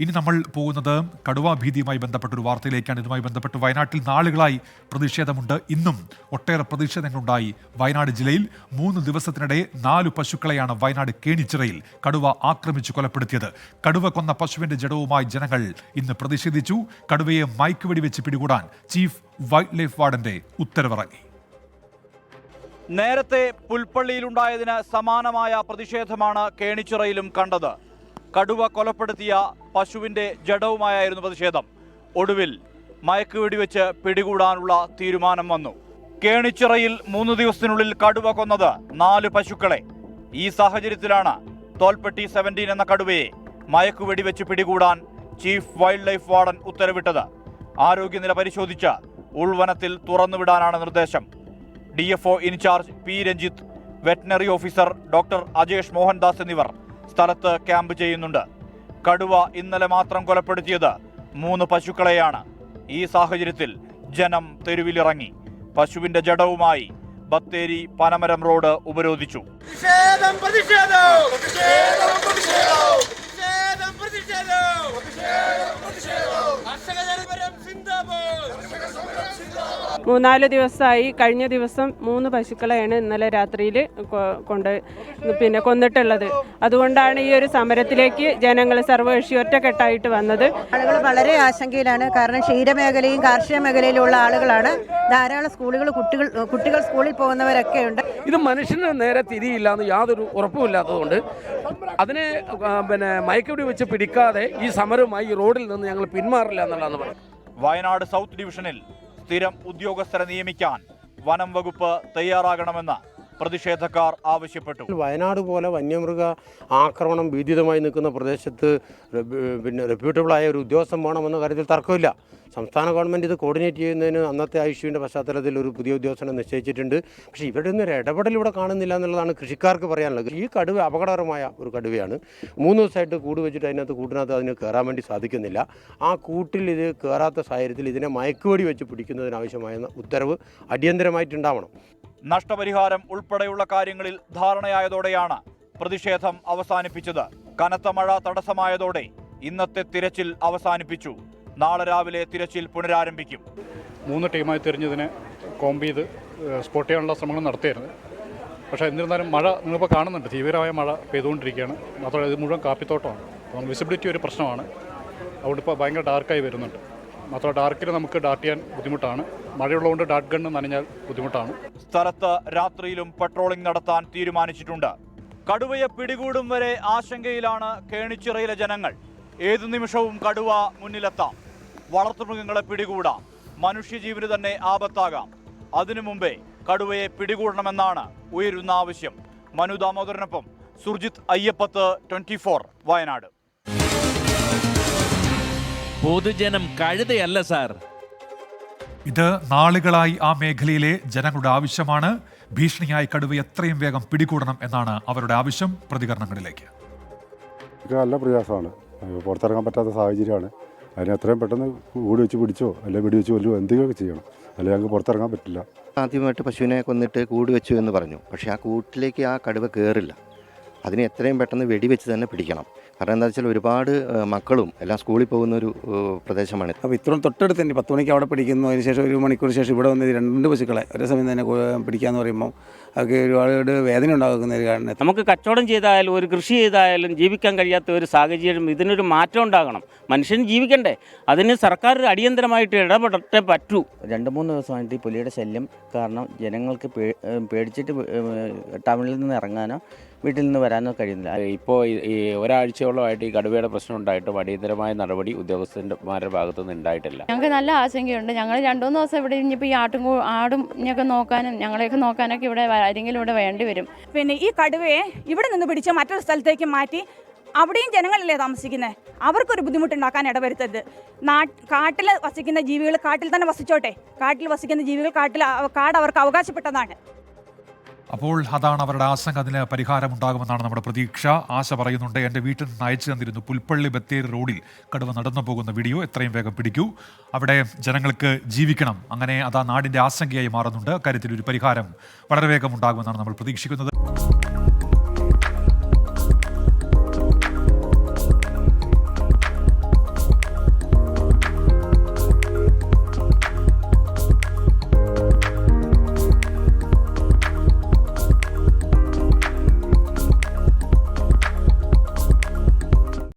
ഇനി നമ്മൾ പോകുന്നത് കടുവാ ഭീതിയുമായി ബന്ധപ്പെട്ട ഒരു വാർത്തയിലേക്കാണ്. ഇതുമായി ബന്ധപ്പെട്ട് വയനാട്ടിൽ നാളുകളായി പ്രതിഷേധമുണ്ട്. ഇന്നും ഒട്ടേറെ പ്രതിഷേധങ്ങളുണ്ടായി. വയനാട് ജില്ലയിൽ മൂന്ന് ദിവസത്തിനിടെ നാല് പശുക്കളെയാണ് വയനാട് കേണിച്ചിറയിൽ കടുവ ആക്രമിച്ചു കൊലപ്പെടുത്തിയത്. കടുവ കൊന്ന പശുവിന്റെ ജഡവുമായി ജനങ്ങൾ ഇന്ന് പ്രതിഷേധിച്ചു. കടുവയെ മയക്കുവെടി വെച്ച് പിടികൂടാൻ ചീഫ് വൈൽഡ് ലൈഫ് വാർഡന്റെ ഉത്തരവിറങ്ങി. നേരത്തെ പുൽപ്പള്ളിയിലുണ്ടായതിന് സമാനമായ പ്രതിഷേധമാണ് കേണിച്ചിറയിലും കണ്ടത്. കടുവ കൊലപ്പെടുത്തിയ പശുവിന്റെ ജഡവുമായായിരുന്നു പ്രതിഷേധം. ഒടുവിൽ മയക്ക് വെച്ച് പിടികൂടാനുള്ള തീരുമാനം വന്നു. കേണിച്ചിറയിൽ മൂന്ന് ദിവസത്തിനുള്ളിൽ കടുവ കൊന്നത് നാല് പശുക്കളെ. ഈ സാഹചര്യത്തിലാണ് തോൽപ്പെട്ടി സെവന്റീൻ എന്ന കടുവയെ മയക്കുവെടി വെച്ച് പിടികൂടാൻ ചീഫ് വൈൽഡ് ലൈഫ് വാർഡൻ ഉത്തരവിട്ടത്. ആരോഗ്യനില പരിശോധിച്ച് ഉൾവനത്തിൽ തുറന്നുവിടാനാണ് നിർദ്ദേശം. D incharge P Ranjith veterinary officer doctor Ajesh Mohandas എന്നിവർ സ്ഥലത്ത് ക്യാമ്പ് ചെയ്യുന്നുണ്ട്. കടുവ ഇന്നലെ മാത്രം കൊലപ്പെടുത്തിയത് മൂന്ന് പശുക്കളെയാണ്. ഈ സാഹചര്യത്തിൽ ജനം തെരുവിലിറങ്ങി. പശുവിന്റെ ജഡവുമായി ബത്തേരി പനമരം റോഡ് ഉപരോധിച്ചു. പ്രതിഷേധം മൂന്നാൽ ദിവസമായി കഴിഞ്ഞ ദിവസം മൂന്ന് പശുക്കളെയാണ് ഇന്നലെ രാത്രിയിൽ കൊണ്ട് പിന്നെ കൊന്നിട്ടുള്ളത്. അതുകൊണ്ടാണ് ഈ ഒരു സമരത്തിലേക്ക് ജനങ്ങൾ സർവകക്ഷി ഒറ്റക്കെട്ടായിട്ട് വന്നത്. ആളുകൾ വളരെ ആശങ്കയിലാണ്. കാരണം ക്ഷീരമേഖലയും കാർഷിക മേഖലയിലുള്ള ആളുകളാണ്. ധാരാളം സ്കൂളുകൾ കുട്ടികൾ കുട്ടികൾ സ്കൂളിൽ പോകുന്നവരൊക്കെ ഉണ്ട്. ഇത് മനുഷ്യന് നേരെ തിരിയില്ല എന്ന് യാതൊരു ഉറപ്പുമില്ലാത്തതുകൊണ്ട് അതിനെ പിന്നെ മയക്കുപിടി വെച്ച് പിടിക്കാതെ ഈ സമരവുമായി ഈ റോഡിൽ നിന്ന് ഞങ്ങൾ പിന്മാറില്ല എന്നുള്ളതാണ് പറയുന്നത്. വയനാട് സൗത്ത് ഡിവിഷനിൽ സ്ഥിരം ഉദ്യോഗസ്ഥരെ നിയമിക്കാൻ വനം വകുപ്പ് തയ്യാറാകണമെന്ന് പ്രതിഷേധക്കാർ ആവശ്യപ്പെട്ടു. വയനാട് പോലെ വന്യമൃഗ ആക്രമണം ഭീതിതമായി നിൽക്കുന്ന പ്രദേശത്ത് പിന്നെ റെപ്യൂട്ടബിളായ ഒരു ഉദ്യോഗസ്ഥൻ വേണമെന്ന കാര്യത്തിൽ തർക്കമില്ല. സംസ്ഥാന ഗവൺമെന്റ് ഇത് കോർഡിനേറ്റ് ചെയ്യുന്നതിന് അന്നത്തെ ഐഷ്യുവിന്റെ പശ്ചാത്തലത്തിൽ ഒരു പുതിയ ഉദ്യോഗസ്ഥനെ നിശ്ചയിച്ചിട്ടുണ്ട്. പക്ഷേ ഇവരുടെ ഒന്നും ഒരു ഇടപെടൽ ഇവിടെ കാണുന്നില്ല എന്നുള്ളതാണ് കൃഷിക്കാർക്ക് പറയാനുള്ളത്. ഈ കടുവ അപകടകരമായ ഒരു കടുവയാണ്. മൂന്ന് ദിവസമായിട്ട് കൂട് വെച്ചിട്ട് അതിനകത്ത് കൂട്ടിനകത്ത് അതിന് കയറാൻ വേണ്ടി സാധിക്കുന്നില്ല. ആ കൂട്ടിൽ ഇത് കയറാത്ത സാഹചര്യത്തിൽ ഇതിനെ മയക്കുവടി വെച്ച് പിടിക്കുന്നതിനാവശ്യമായ ഉത്തരവ് അടിയന്തരമായിട്ടുണ്ടാവണം. നഷ്ടപരിഹാരം ഉൾപ്പെടെയുള്ള കാര്യങ്ങളിൽ ധാരണയായതോടെയാണ് പ്രതിഷേധം അവസാനിപ്പിച്ചത്. കനത്ത മഴ തടസ്സമായതോടെ ഇന്നത്തെ തിരച്ചിൽ അവസാനിപ്പിച്ചു. നാളെ രാവിലെ തിരച്ചിൽ പുനരാരംഭിക്കും. മൂന്ന് ടീമായി തിരിഞ്ഞതിനെ കോമ്പ് ചെയ്ത് സ്പോട്ട് ചെയ്യാനുള്ള ശ്രമങ്ങൾ നടത്തിയായിരുന്നു പക്ഷേ എന്നിരുന്നാലും മഴ നിങ്ങളിപ്പോൾ കാണുന്നുണ്ട്. തീവ്രമായ മഴ പെയ്തുകൊണ്ടിരിക്കുകയാണ്. മാത്രമല്ല ഇത് മുഴുവൻ കാപ്പിത്തോട്ടമാണ്. വിസിബിലിറ്റി ഒരു പ്രശ്നമാണ്. അവിടെ ഇപ്പോൾ ഭയങ്കര ഡാർക്കായി വരുന്നുണ്ട്. മാത്രമല്ല ഡാർക്കിൽ നമുക്ക് ഡാർട്ട് ചെയ്യാൻ ബുദ്ധിമുട്ടാണ്. മഴയുള്ളതുകൊണ്ട് ഡാർട്ട് ഗണ്ണ് നനഞ്ഞാൽ ബുദ്ധിമുട്ടാണ്. സ്ഥലത്ത് രാത്രിയിലും പട്രോളിംഗ് നടത്താൻ തീരുമാനിച്ചിട്ടുണ്ട്. കടുവയെ പിടികൂടും വരെ ആശങ്കയിലാണ് കേണിച്ചിറയിലെ ജനങ്ങൾ. ഏതു നിമിഷവും കടുവ മുന്നിലെത്താം. വളർത്തുമൃഗങ്ങളെ പിടികൂടാം. മനുഷ്യജീവന് തന്നെ ആപത്താകാം. അതിനു മുമ്പേ കടുവയെ പിടികൂടണമെന്നാണ് ഉയരുന്ന ആവശ്യം. മനു ദാമോദരനൊപ്പം സുർജിത് അയ്യപ്പത്ത് ട്വന്റി വയനാട്. പൊതുജനം കഴുതയല്ല സാർ. ഇത് നാളുകളായി ആ മേഖലയിലെ ജനങ്ങളുടെ ആവശ്യമാണ്. ഭീഷണിയായി കടുവ എത്രയും വേഗം പിടികൂടണം എന്നാണ് അവരുടെ ആവശ്യം. പ്രതികരണങ്ങളിലേക്ക്. നല്ല പ്രയാസമാണ്. പുറത്തിറങ്ങാൻ പറ്റാത്ത സാഹചര്യമാണ്. അതിനെ എത്രയും പെട്ടെന്ന് കൂടി വെച്ച് പിടിച്ചോ അല്ലെങ്കിൽ വെടി വെച്ച് കൊല്ലുമോ എന്തെങ്കിലുമൊക്കെ ചെയ്യണം. അല്ലെങ്കിൽ ഞങ്ങൾക്ക് പുറത്തിറങ്ങാൻ പറ്റില്ല. ആദ്യമായിട്ട് പശുവിനെ കൊന്നിട്ട് കൂടി വെച്ചു എന്ന് പറഞ്ഞു. പക്ഷേ ആ കൂട്ടിലേക്ക് ആ കടുവ കയറില്ല അതിനെ എത്രയും പെട്ടെന്ന് വെടിവെച്ച് തന്നെ പിടിക്കണം. കാരണം എന്താ വെച്ചാൽ ഒരുപാട് മക്കളും എല്ലാം സ്കൂളിൽ പോകുന്ന ഒരു പ്രദേശമാണ്. അപ്പോൾ ഇത്രയും തൊട്ടടുത്ത് തന്നെ പത്ത് മണിക്ക് അവിടെ പിടിക്കുന്നു. അതിന് ശേഷം ഒരു മണിക്കൂർ ശേഷം ഇവിടെ വന്ന് രണ്ട് പശുക്കളെ ഒരേ സമയം തന്നെ പിടിക്കാന്ന് പറയുമ്പോൾ അതൊക്കെ ഒരുപാട് വേദന ഉണ്ടാക്കുന്ന ഒരു കാരണം നമുക്ക് കച്ചവടം ചെയ്തായാലും ഒരു കൃഷി ചെയ്തായാലും ജീവിക്കാൻ കഴിയാത്ത ഒരു സാഹചര്യം ഇതിനൊരു മാറ്റം ഉണ്ടാകണം. മനുഷ്യൻ ജീവിക്കണ്ടേ. അതിന് സർക്കാർ അടിയന്തരമായിട്ട് ഇടപെടട്ടെ പറ്റൂ. രണ്ട് മൂന്ന് ദിവസമായിട്ട് ഈ പുലിയുടെ ശല്യം കാരണം ജനങ്ങൾക്ക് പേടിച്ചിട്ട് ടൗണിൽ നിന്ന് ഇറങ്ങാനോ വീട്ടിൽ നിന്ന് വരാനോ കഴിയുന്നില്ല. ഇപ്പോൾ ഈ ഒരാഴ്ചയോളമായിട്ട് ഈ കടുവയുടെ പ്രശ്നം ഉണ്ടായിട്ട് അടിയന്തരമായ നടപടി ഉദ്യോഗസ്ഥന്മാരുടെ ഭാഗത്തു നിന്ന് ഉണ്ടായിട്ടില്ല. ഞങ്ങൾക്ക് നല്ല ആശങ്കയുണ്ട്. ഞങ്ങൾ രണ്ടു മൂന്ന് ദിവസം ഇവിടെ ഇനിയിപ്പോൾ ഈ ആട്ടും ആടും ഇനിയൊക്കെ നോക്കാനും ഞങ്ങളെയൊക്കെ നോക്കാനൊക്കെ ഇവിടെ ആരെങ്കിലും ഇവിടെ വേണ്ടി വരും. പിന്നെ ഈ കടുവയെ ഇവിടെ നിന്ന് പിടിച്ച് മറ്റൊരു സ്ഥലത്തേക്ക് മാറ്റി അവിടെയും ജനങ്ങളല്ലേ താമസിക്കുന്നത് അവർക്കൊരു ബുദ്ധിമുട്ടുണ്ടാക്കാൻ ഇടവരുത്തരുത്. നാ കാട്ടിൽ വസിക്കുന്ന ജീവികൾ കാട്ടിൽ തന്നെ വസിച്ചോട്ടെ. കാട്ടിൽ വസിക്കുന്ന ജീവികൾ കാട്ടിൽ കാട് അവർക്ക് അവകാശപ്പെട്ടതാണ്. അപ്പോൾ അതാണ് അവരുടെ ആശങ്ക. അതിന് പരിഹാരമുണ്ടാകുമെന്നാണ് നമ്മുടെ പ്രതീക്ഷ. ആശ പറയുന്നുണ്ട് എന്റെ വീട്ടിൽ നിന്ന് അയച്ചു തന്നിരുന്നു പുൽപ്പള്ളി ബത്തേരി റോഡിൽ കടുവ നടന്നു പോകുന്ന വീഡിയോ. എത്രയും വേഗം പിടിക്കൂ. അവിടെ ജനങ്ങൾക്ക് ജീവിക്കണം. അങ്ങനെ അത് ആ നാടിന്റെ ആശങ്കയായി മാറുന്നുണ്ട്. കാര്യത്തിൽ ഒരു പരിഹാരം വളരെ വേഗം ഉണ്ടാകുമെന്നാണ് നമ്മൾ പ്രതീക്ഷിക്കുന്നത്.